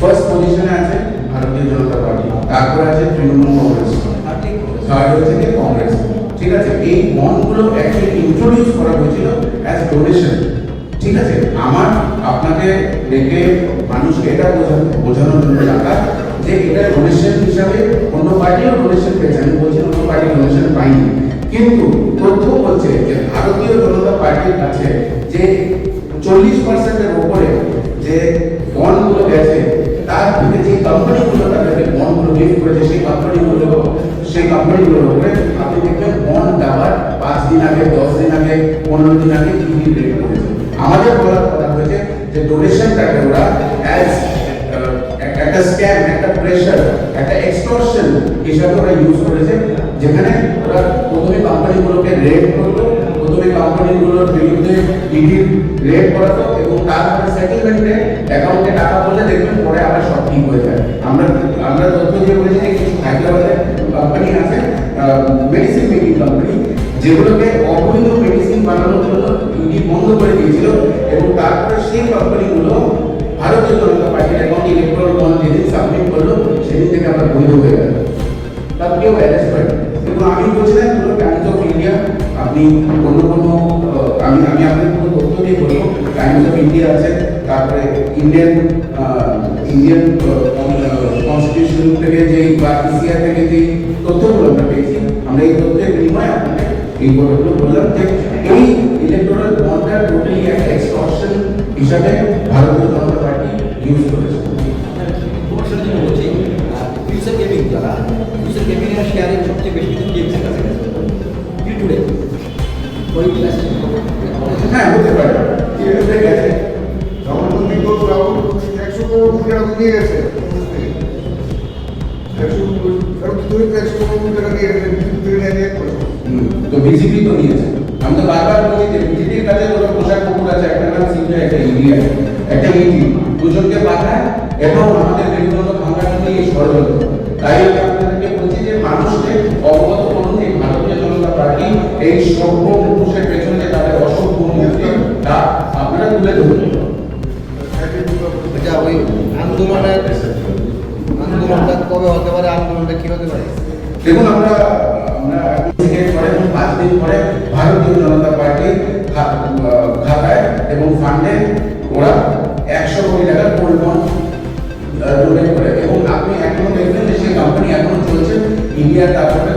First পজিশনে আছে ভারতীয় জনতা পার্টি তারপর আছে তৃণমূল কংগ্রেস থার্ড হচ্ছে কি কংগ্রেস ঠিক আছে এই বন্ডগুলো অ্যাকচুয়ালি ইন্ট্রোডিউস করা হয়েছিল অ্যাজ ডোনেশন ঠিক আছে আমার আপনাকে ডেকে মানুষকে এটা বোঝানো বোঝানোর জন্য ডাকা যে এটা ডোনেশন হিসাবে অন্য পার্টিও ডোনেশন পেয়েছে। আমি বলছি অন্য পার্টি ডোনেশন পাইনি। কিন্তু তথ্য বলছে যে ভারতীয় জনতা পার্টির কাছে যে চল্লিশ পার্সেন্টের উপরে যে বন্ডগুলো গেছে তার থেকে যে কোম্পানিগুলো তাদেরকে বন্ডগুলো গিফট করেছে, সেই কোম্পানিগুলো সেই কোম্পানিগুলোর উপরে আপনি দেখবেন বন্ড দেওয়ার পাঁচ দিন আগে, দশ দিন আগে, পনেরো দিন আগে কি রেট করেছে। আমাদের বলার কথা হয়েছে যে ডোনেশনটাকে ওরা অ্যাজ একটা স্ক্যাম একটা প্রেশার একটা এক্সটর্শন হিসাবে ওরা ইউজ করেছে, যেখানে ওরা প্রথমে কোম্পানিগুলোকে রেড করতো প্রথমে কোম্পানিগুলোর বিরুদ্ধে ইডি রেড করাতো এবং তারপরে সেটেলমেন্টে অ্যাকাউন্টে টাকা বললে দেখবেন পরে আবার সব ঠিক হয়ে যায়। আমরা আমরা তথ্য দিয়ে বলেছি যে কিছু হায়দ্রাবাদের কোম্পানি আছে মেডিসিন মেকিং কোম্পানি যেগুলোকে অবৈধ মেডিসিন বানানোর জন্য ইডি বন্ধ করে দিয়েছিল এবং তারপরে সেই কোম্পানিগুলো ভারতীয় জনতা পার্টির অ্যাকাউন্ট ইলেকট্রাল বন্ড যেদিন সাবমিট করল, সেদিন থেকে আমরা বৈধ হয়ে গেল। তার কেউ অ্যারেস্ট কিন্তু আমি বলছি না পুরো টাইমস অফ ইন্ডিয়া আপনি অন্য কোনো আমি আমি আপনাকে পুরো তথ্য দিয়ে বলব টাইমস অফ ইন্ডিয়া আছে, তারপরে ইন্ডিয়ান ইন্ডিয়ান কনস্টিটিউশন থেকে যে বা ইসিআর থেকে যে তথ্যগুলো আমরা পেয়েছি, আমরা এই তথ্যের বিনিময়ে আপনাকে এই কথাগুলো বললাম যে এই ইলেকট্রাল বন্ডটা টোটালি একটা এক্সটর্শন হিসাবে ভারতীয় জনতা পার্টি ইউজ করেছে। হ্যাঁ হতে পারে। তো বিজেপি তো নিয়েছে। আমি তো বারবার বলি যে বিজেপির কাছে ওটা পোশাক কুকুর আছে, একটা নাম সিংহ একটা ইডি একটা ইডি দুজনকে পাঠায় এবং আমাদের মেরুদণ্ড ভাঙার জন্য এই ষড়যন্ত্র তাই আমি আপনাদেরকে বলছি যে মানুষকে অবগত করুন এই ভারতীয় জনতা পার্টি এই সভ্য মুখোশের পেছনে যে তাদের অসভ্য মুক্তি তা আপনারা তুলে ধরুন এটা ওই আন্দোলনের আন্দোলনটা কবে হতে পারে? আন্দোলনটা কি হতে পারে? দেখুন, আমরা পাঁচ দিন পরে ভারতীয় জনতা পার্টির খাতায় এবং ফান্ডে ওরা একশো কোটি টাকার পরিমাণ করে। এবং আপনি এখনও দেখবেন যে সেই কোম্পানি এখনও চলছে। ইন্ডিয়ার তারপরে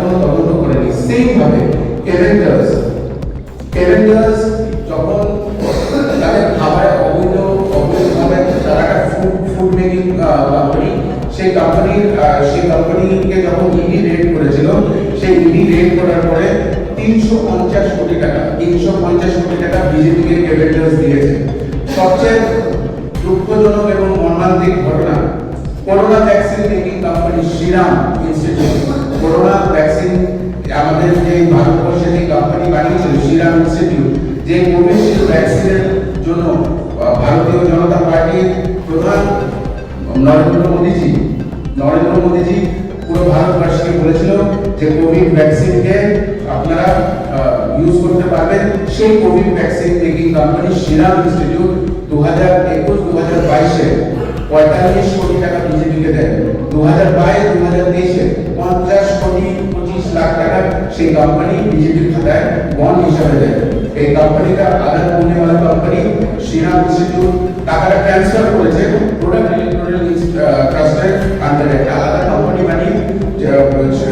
কোম্পানি সেই কোম্পানির সেই কোম্পানিকে যখন ইডি রেড করেছিল, সেই ইডি রেড করার পরে তিনশো পঞ্চাশ কোটি টাকা, তিনশো পঞ্চাশ কোটি টাকা বিজেপিকে এভেঞ্জার্স দিয়েছে। সবচেয়ে দুঃখজনক এবং মর্মান্তিক ঘটনা, corona vaccine making company Serum Institute corona vaccine আমাদের যে ভারতবর্ষে যে কোম্পানি বানিয়েছিল শ্রীরাম ইনস্টিটিউট যে কোভিশিল্ড ভ্যাকসিনের জন্য ভারতীয় জনতা পার্টির প্রধান নরেন্দ্র মোদীজি নরেন্দ্র মোদীজি পুরো ভারতবর্ষকে বলেছিল যে কোভিড ভ্যাকসিনকে আপনারা ইউজ করতে পারবেন। সেই Covid vaccine making company Serum Institute দু হাজার একুশ দু হাজার বাইশে পঁয়তাল্লিশ কোটি টাকা বিজেপিকে দেয়। দু হাজার বাইশ দু হাজার তেইশে পঞ্চাশ কোটি পঁচিশ লাখ টাকা সেই কোম্পানি বিজেপির খাতায় বন্ড হিসাবে দেয়। এই কোম্পানিটা Adar Poonawalla company Serum Institute, টাকাটা ট্রান্সফার করেছে ট্রাস্টের একটা আলাদা কোম্পানি বানিয়ে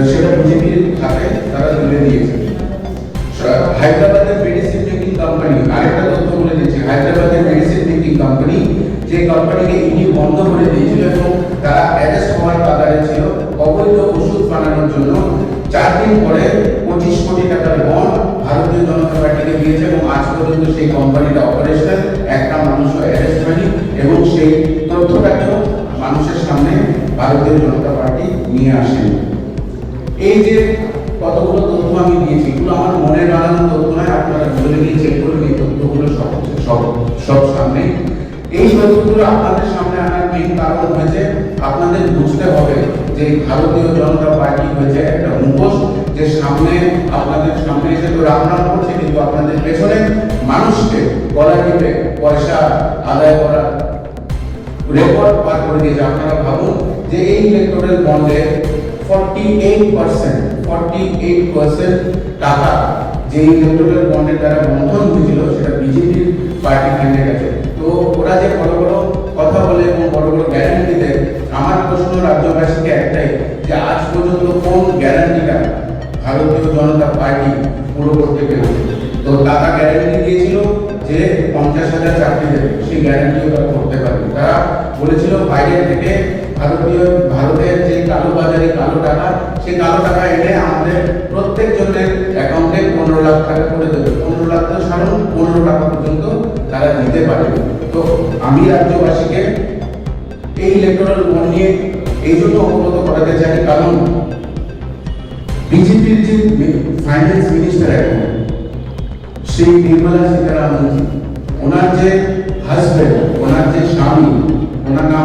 সেটা বিজেপির খাতে তারা তুলে দিয়েছে। হায়দ্রাবাদের মেডিসিন মেকিং কোম্পানি আরেকটা তথ্য বলে দিচ্ছি। হায়দ্রাবাদের মেডিসিন মেকিং কোম্পানি যে কোম্পানিকে ইডি বন্ধ করে দিয়েছিল এবং তারা অ্যারেস্ট হওয়ার কাতারে ছিল, অবৈধ ওষুধ বানানোর জন্য চার দিন পরে পঁচিশ কোটি টাকার বন্ড ভারতীয় জনতা পার্টিকে দিয়েছে এবং আজ পর্যন্ত সেই কোম্পানিটা অপারেশনাল একটা মানুষও অ্যারেস্ট হয়নি এবং সেই তথ্যটাকেও মানুষের সামনে ভারতীয় জনতা পার্টি নিয়ে আসেনি। এই যে কতগুলো তথ্য আমি দিয়েছি, এগুলো আমার মনে বানানো তথ্য নয়, আপনারা গুগলে গিয়ে চেক করুন এই তথ্যগুলো সব সব সব সামনে। এই তথ্যগুলো আপনাদের সামনে আনার মেইন কারণ হয়েছে, আপনাদের বুঝতে হবে যে ভারতীয় জনতা পার্টি হয়েছে একটা মুখোশ যে সামনে, আপনাদের সামনে এসে তো রাম রাম করছে, কিন্তু আপনাদের পেছনে মানুষকে গলা টিপে পয়সা আদায় করা রেকর্ড পার করে দিয়েছে। আপনারা ভাবুন যে এই ইলেকট্রাল বন্ডে 48% 48% টাকা যে ইলেকট্রাল বন্ডের দ্বারা বন্ধন হয়েছিল, সেটা বিজেপির পার্টি ফান্ডে গেছে তো ওরা যে বড় বড় কথা বলে এবং বড় বড় গ্যারান্টি দেয়, আমার প্রশ্ন রাজ্যবাসীকে একটাই, যে আজ পর্যন্ত কোন গ্যারান্টিটা ভারতীয় জনতা পার্টি পুরো করতে পেরেছে হাজার চাকরি দেবে সেই গ্যারান্টিও তারা করতে পারবে। তারা বলেছিল বাইরে থেকে ভারতীয় ভারতের যে কালো বাজারে কালো টাকা সেই কালো টাকা এনে আমাদের প্রত্যেক জনের অ্যাকাউন্টে পনেরো লাখ টাকা করে দেবে। পনেরো লাখ তো সাধারণ পনেরো টাকা পর্যন্ত তারা দিতে পারবে তো আমি রাজ্যবাসীকে এই ইলেকট্রাল বন্ড নিয়ে এই জন্য অবগত করাতে চাই কারণ বিজেপির যে ফাইন্যান্স মিনিস্টার এখন সেই নির্মলা সীতারামন জি, ওনার যে হাজবেন্ড ওনার যে স্বামী ওনার নাম